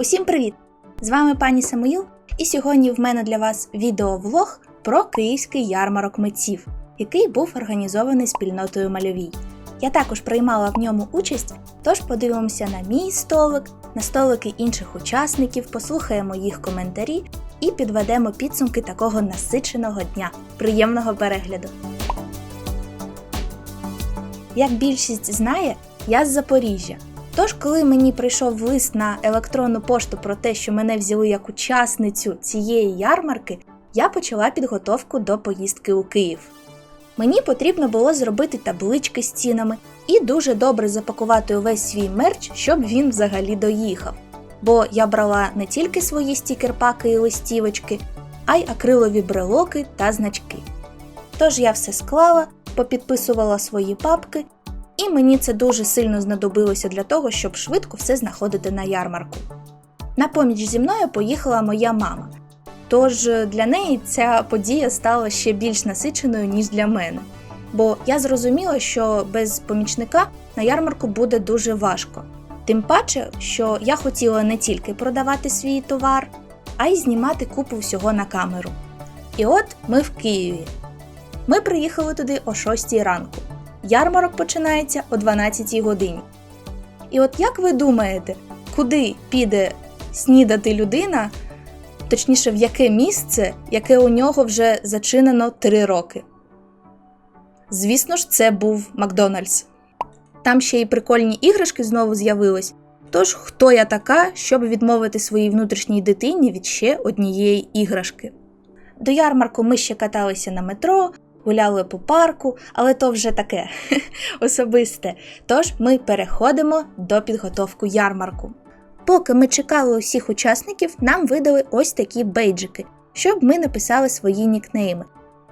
Усім привіт! З вами пані Самоїл, і сьогодні в мене для вас відеовлог про київський ярмарок митців, який був організований спільнотою мальовій. Я також приймала в ньому участь, тож подивимося на мій столик, на столики інших учасників, послухаємо їх коментарі і підведемо підсумки такого насиченого дня. Приємного перегляду! Як більшість знає, я з Запоріжжя. Тож, коли мені прийшов лист на електронну пошту про те, що мене взяли як учасницю цієї ярмарки, я почала підготовку до поїздки у Київ. Мені потрібно було зробити таблички з цінами і дуже добре запакувати увесь свій мерч, щоб він взагалі доїхав. Бо я брала не тільки свої стікер-паки і листівочки, а й акрилові брелоки та значки. Тож я все склала, попідписувала свої папки і мені це дуже сильно знадобилося для того, щоб швидко все знаходити на ярмарку. На поміч зі мною поїхала моя мама, тож для неї ця подія стала ще більш насиченою, ніж для мене. Бо я зрозуміла, що без помічника на ярмарку буде дуже важко. Тим паче, що я хотіла не тільки продавати свій товар, а й знімати купу всього на камеру. І от ми в Києві. Ми приїхали туди о 6 ранку. Ярмарок починається о 12 годині. І от як ви думаєте, куди піде снідати людина, точніше, в яке місце, яке у нього вже зачинено 3 роки? Звісно ж, це був Макдональдс. Там ще й прикольні іграшки знову з'явились. Тож, хто я така, щоб відмовити своїй внутрішній дитині від ще однієї іграшки? До ярмарку ми ще каталися на метро, гуляли по парку, але то вже таке особисте. Тож ми переходимо до підготовки ярмарку. Поки ми чекали усіх учасників, нам видали ось такі бейджики, щоб ми написали свої нікнейми,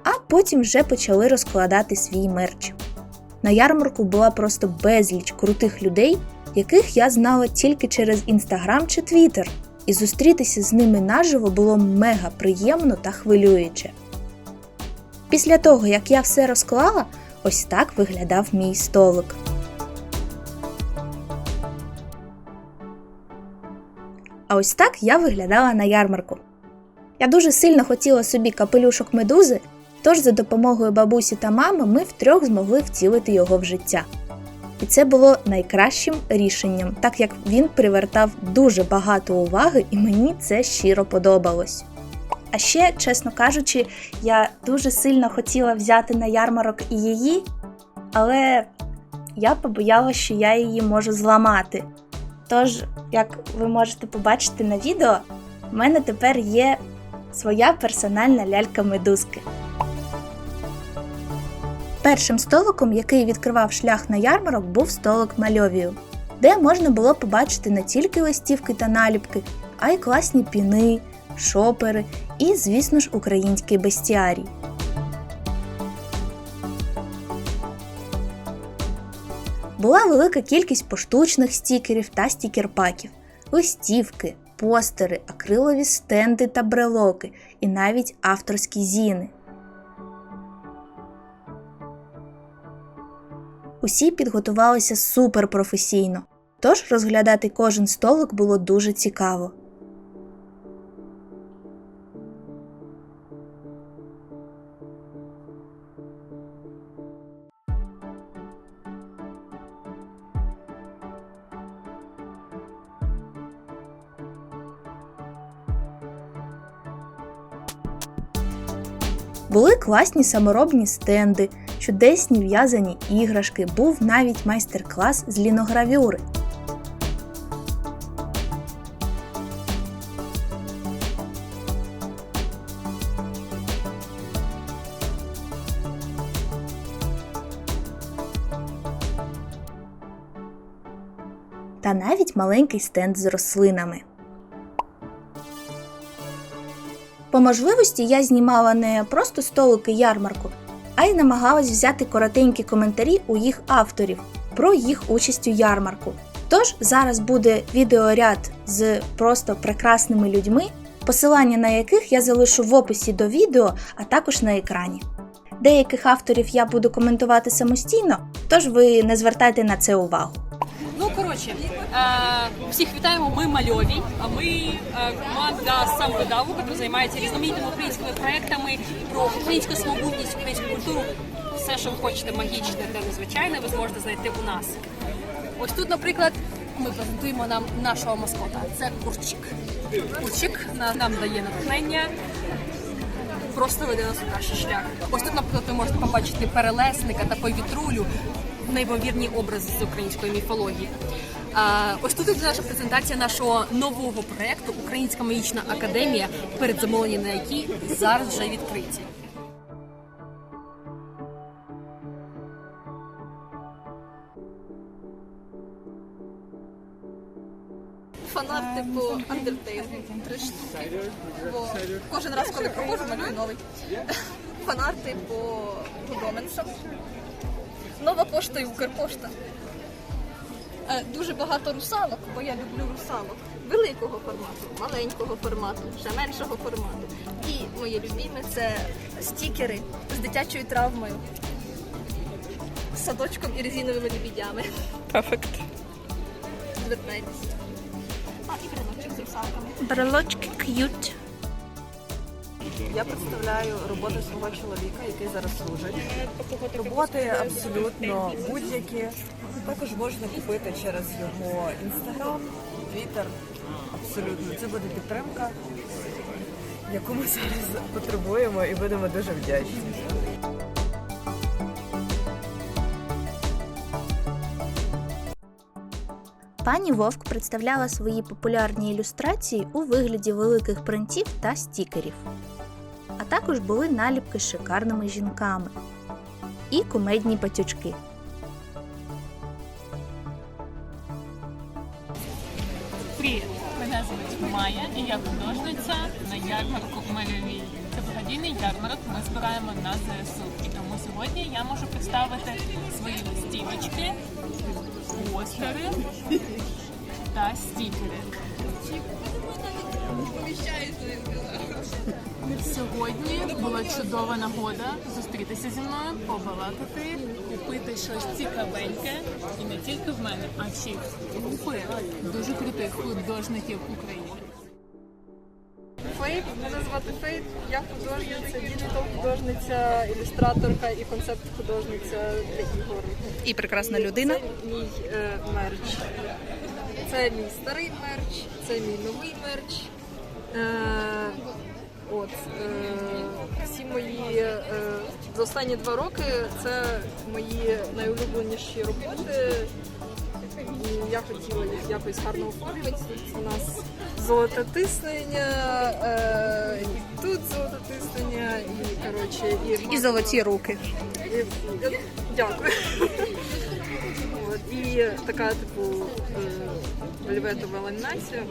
а потім вже почали розкладати свій мерч. На ярмарку була просто безліч крутих людей, яких я знала тільки через інстаграм чи твіттер, і зустрітися з ними наживо було мега приємно та хвилююче. Після того, як я все розклала, ось так виглядав мій столик. А ось так я виглядала на ярмарку. Я дуже сильно хотіла собі капелюшок медузи, тож за допомогою бабусі та мами ми втрьох змогли втілити його в життя. І це було найкращим рішенням, так як він привертав дуже багато уваги, і мені це щиро подобалось. А ще, чесно кажучи, я дуже сильно хотіла взяти на ярмарок і її, але я побоялася, що я її можу зламати. Тож, як ви можете побачити на відео, в мене тепер є своя персональна лялька медузки. Першим столиком, який відкривав шлях на ярмарок, був столик мальовію, де можна було побачити не тільки листівки та наліпки, а й класні піни, шопери і, звісно ж, український бестіарій. Була велика кількість поштучних стікерів та стікерпаків, листівки, постери, акрилові стенди та брелоки і навіть авторські зіни. Усі підготувалися суперпрофесійно, тож розглядати кожен столик було дуже цікаво. Були класні саморобні стенди, чудесні в'язані іграшки, був навіть майстер-клас з ліногравюри. Та навіть маленький стенд з рослинами. По можливості я знімала не просто столики ярмарку, а й намагалась взяти коротенькі коментарі у їх авторів про їх участь у ярмарку. Тож зараз буде відеоряд з просто прекрасними людьми, посилання на яких я залишу в описі до відео, а також на екрані. Деяких авторів я буду коментувати самостійно, тож ви не звертайте на це увагу. Коротше, е, всіх вітаємо. Ми мальові. А ми е, команда сам видаву, яка займається різноманітними українськими проектами про українську самобутність, українську культуру. Все, що ви хочете магічне та незвичайне, ви зможете знайти у нас. Ось тут, наприклад, ми презентуємо нам нашого маскота. Це курчик. Курчик на- нам дає натхнення. Просто веде нас у кращий шлях. Ось тут, наприклад, ви можете побачити перелесника та повітрулю, неймовірні образи з української міфології. Ось тут наша презентація нашого нового проєкту Українська магічна академія, передзамовлення на якій зараз вже відкриті. Фанат типу Undertale. Три штуки. Бо кожен раз, коли проходжу, малюю новий. Фанати по Гудоменсам. Нова пошта і Укрпошта. Е, Дуже багато русалок, бо я люблю русалок. Великого формату, маленького формату, ще меншого формату. І моє любіме це стікери з дитячою травмою. З садочком і резиновими лебідями. Перфект. Звертайтеся. А, і криночок з русалками. Брелочки к'ют. Я представляю роботи свого чоловіка, який зараз служить. Роботи абсолютно будь-які. Також можна купити через його інстаграм, твіттер. Абсолютно, це буде підтримка, яку ми зараз потребуємо і будемо дуже вдячні. Пані Вовк представляла свої популярні ілюстрації у вигляді великих принтів та стікерів. Також були наліпки з шикарними жінками і кумедні патючки. Привіт! Мене звуть Майя і я художниця на ярмарку Мальовій. Це благодійний ярмарок. Ми збираємо на ЗСУ. І тому сьогодні я можу представити свої листівочки, постери та стікери. Сьогодні була чудова нагода зустрітися зі мною, побалакати, купити щось цікавеньке і не тільки в мене, а ще й групи дуже крутих художників України. Фейт, мене звати Фейт, я художниця, діджитал художниця, ілюстраторка і концепт художниця для ігор. І прекрасна людина. Це мій е, мерч. Це мій старий мерч, це мій новий мерч. Е, от, е, всі мої е, за останні два роки це мої найулюбленіші роботи. І я хотіла їх якось гарно оформити. Тут у нас золоте тиснення, і тут золоте тиснення, і коротше, і, І золоті руки. і- Дякую. І така, типу, е, вельветова ламінація.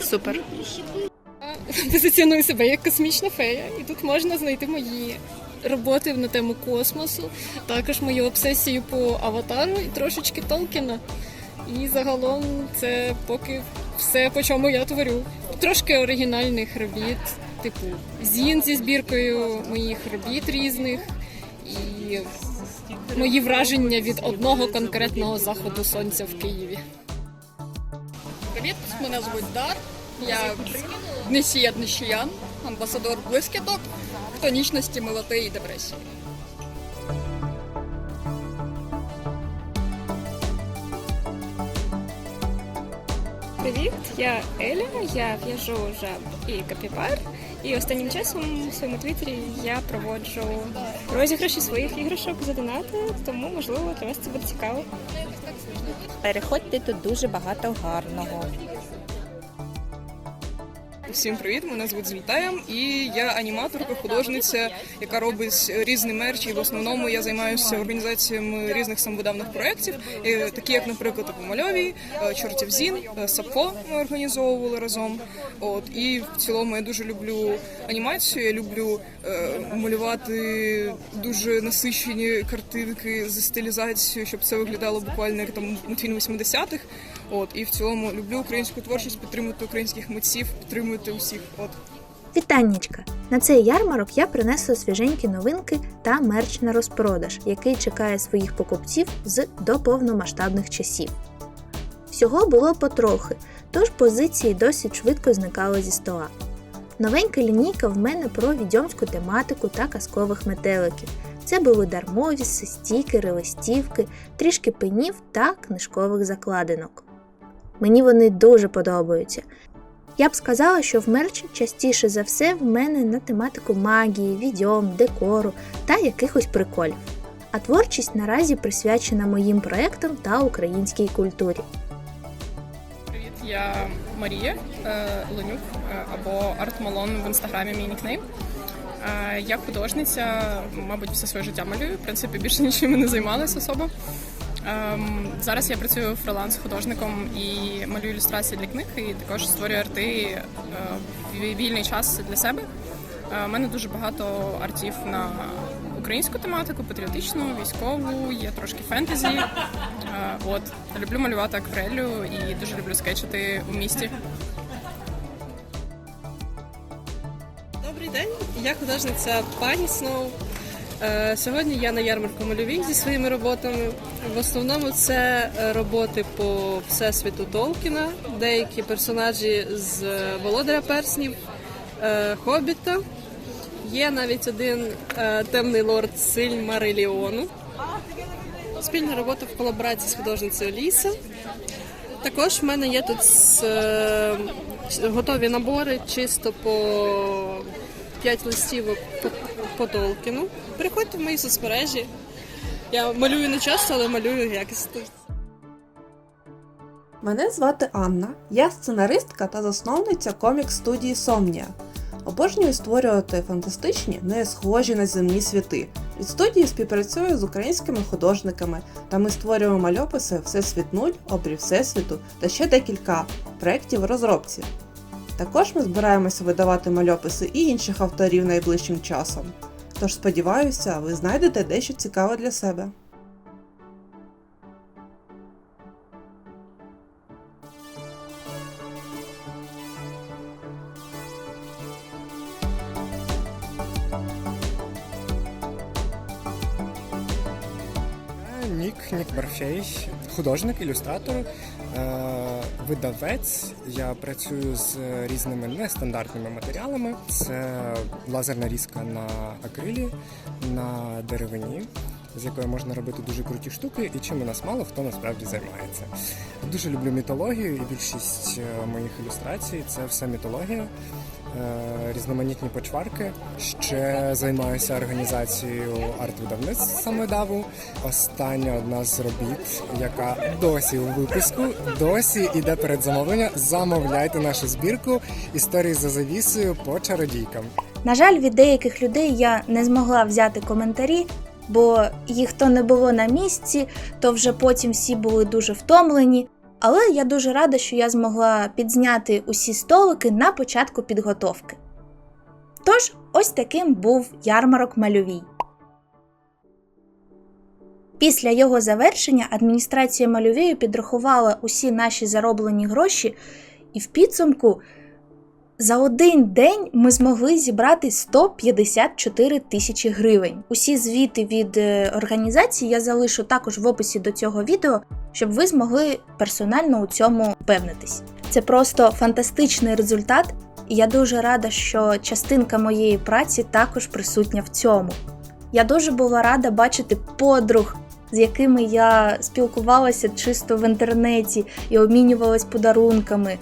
Супер. позиціоную себе як космічна фея, і тут можна знайти мої роботи на тему космосу, також мою обсесію по аватару і трошечки Толкіна. І загалом це поки все, по чому я творю. Трошки оригінальних робіт, типу зін зі збіркою моїх робіт різних і мої враження від одного конкретного заходу сонця в Києві. Привіт, мене звуть Дар. Я несія нещиян, амбасадор блискіток, тонічності, милоти і депресії. Привіт, я Еля, я в'яжу жаб і капібар. І останнім часом у своєму твіттері я проводжу розіграші своїх іграшок за донати, тому можливо для вас це буде цікаво. Переходьте тут дуже багато гарного. Всім привіт! Мене звуть Звітаєм, і я аніматорка, художниця, яка робить різні мерчі. І в основному я займаюся організаціями різних самобудовних проєктів, е, такі як, наприклад, типу Мальовій, е, Чортів Зін, е, Сапфо ми організовували разом. От і в цілому я дуже люблю анімацію. Я люблю е, малювати дуже насичені картинки з стилізацією, щоб це виглядало буквально як там мультфільм 80-х. От і в цілому люблю українську творчість, підтримувати українських митців, підтримувати усіх. От Вітаннячка! На цей ярмарок я принесла свіженькі новинки та мерч на розпродаж, який чекає своїх покупців з до повномасштабних часів. Всього було потрохи, тож позиції досить швидко зникали зі стола. Новенька лінійка в мене про відьомську тематику та казкових метеликів. Це були дармовіси, стікери, листівки, трішки пенів та книжкових закладинок. Мені вони дуже подобаються. Я б сказала, що в мерчі частіше за все в мене на тематику магії, відьом, декору та якихось приколів. А творчість наразі присвячена моїм проектам та українській культурі. Привіт, я Марія е, Ленюк е, або Артмалон в інстаграмі мій нікнейм. Е, Я художниця, мабуть, все своє життя малюю. В принципі, більше нічим не займалася особо. Ем, Зараз я працюю фриланс-художником і малюю ілюстрації для книг, і також створюю арти е, вільний час для себе. Е, У мене дуже багато артів на українську тематику, патріотичну, військову, є трошки фентезі. Е, От люблю малювати аквареллю і дуже люблю скетчити у місті. Добрий день, я художниця пані Сноу. Е, Сьогодні я на ярмарку мальовій зі своїми роботами. В основному це роботи по всесвіту Толкіна, деякі персонажі з е, Володаря Перснів, е, Хобіта. Є навіть один темний лорд Сильмариліону. Спільна робота в колаборації з художницею Ліса. Також в мене є тут готові набори чисто по 5 листівок по, Толкіну. Приходьте в мої соцмережі. Я малюю не часто, але малюю якісно. Мене звати Анна, я сценаристка та засновниця комік-студії Сомнія. Обожнюю створювати фантастичні, не схожі на земні світи. Від студії співпрацюю з українськими художниками, та ми створюємо мальописи Всесвіт 0, обрій Всесвіту та ще декілька проєктів в розробці. Також ми збираємося видавати мальописи і інших авторів найближчим часом. Тож сподіваюся, ви знайдете дещо цікаве для себе. Нік, Нік Барфей, художник, ілюстратор, е, видавець. Я працюю з різними нестандартними матеріалами. Це лазерна різка на акрилі, на деревині, з якої можна робити дуже круті штуки, і чим у нас мало хто насправді займається. Дуже люблю мітологію, і більшість е, моїх ілюстрацій це все мітологія. е, Різноманітні почварки. Ще займаюся організацією арт-видавництв самодаву. Остання одна з робіт, яка досі у випуску, досі іде перед замовлення. Замовляйте нашу збірку історії за завісою по чародійкам. На жаль, від деяких людей я не змогла взяти коментарі, бо їх то не було на місці, то вже потім всі були дуже втомлені. Але я дуже рада, що я змогла підзняти усі столики на початку підготовки. Тож, ось таким був ярмарок мальовій. Після його завершення адміністрація мальовію підрахувала усі наші зароблені гроші, і в підсумку за один день ми змогли зібрати 154 тисячі гривень. Усі звіти від е, організації я залишу також в описі до цього відео, щоб ви змогли персонально у цьому впевнитись. Це просто фантастичний результат, і я дуже рада, що частинка моєї праці також присутня в цьому. Я дуже була рада бачити подруг, з якими я спілкувалася чисто в інтернеті і обмінювалась подарунками.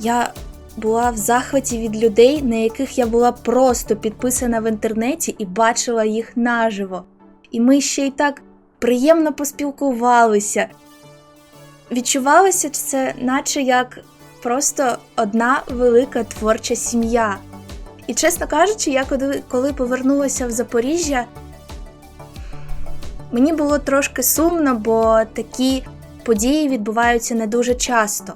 Я була в захваті від людей, на яких я була просто підписана в інтернеті і бачила їх наживо. І ми ще й так приємно поспілкувалися. Відчувалося це, наче як просто одна велика творча сім'я. І чесно кажучи, я коли, повернулася в Запоріжжя, мені було трошки сумно, бо такі події відбуваються не дуже часто.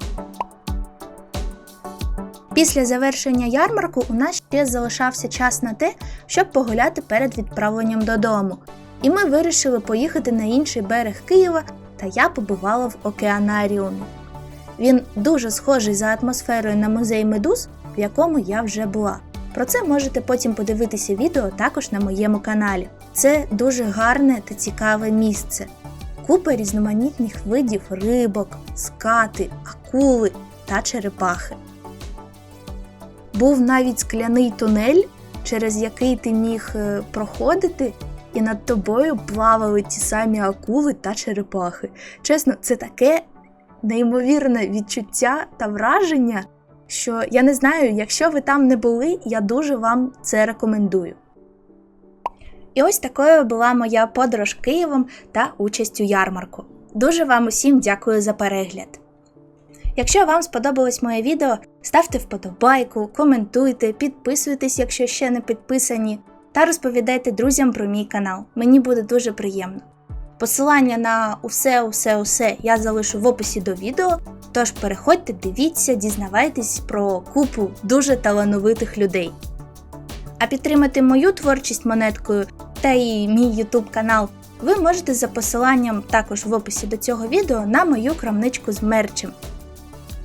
Після завершення ярмарку у нас ще залишався час на те, щоб погуляти перед відправленням додому. І ми вирішили поїхати на інший берег Києва, та я побувала в океанаріумі. Він дуже схожий за атмосферою на музей медуз, в якому я вже була. Про це можете потім подивитися відео також на моєму каналі. Це дуже гарне та цікаве місце. Купа різноманітних видів рибок, скати, акули та черепахи. Був навіть скляний тунель, через який ти міг е, проходити, і над тобою плавали ті самі акули та черепахи. Чесно, це таке неймовірне відчуття та враження, що я не знаю, якщо ви там не були, я дуже вам це рекомендую. І ось такою була моя подорож Києвом та участь у ярмарку. Дуже вам усім дякую за перегляд. Якщо вам сподобалось моє відео, ставте вподобайку, коментуйте, підписуйтесь, якщо ще не підписані, та розповідайте друзям про мій канал. Мені буде дуже приємно. Посилання на усе, усе, усе я залишу в описі до відео, тож переходьте, дивіться, дізнавайтесь про купу дуже талановитих людей. А підтримати мою творчість монеткою та і мій YouTube канал ви можете за посиланням також в описі до цього відео на мою крамничку з мерчем.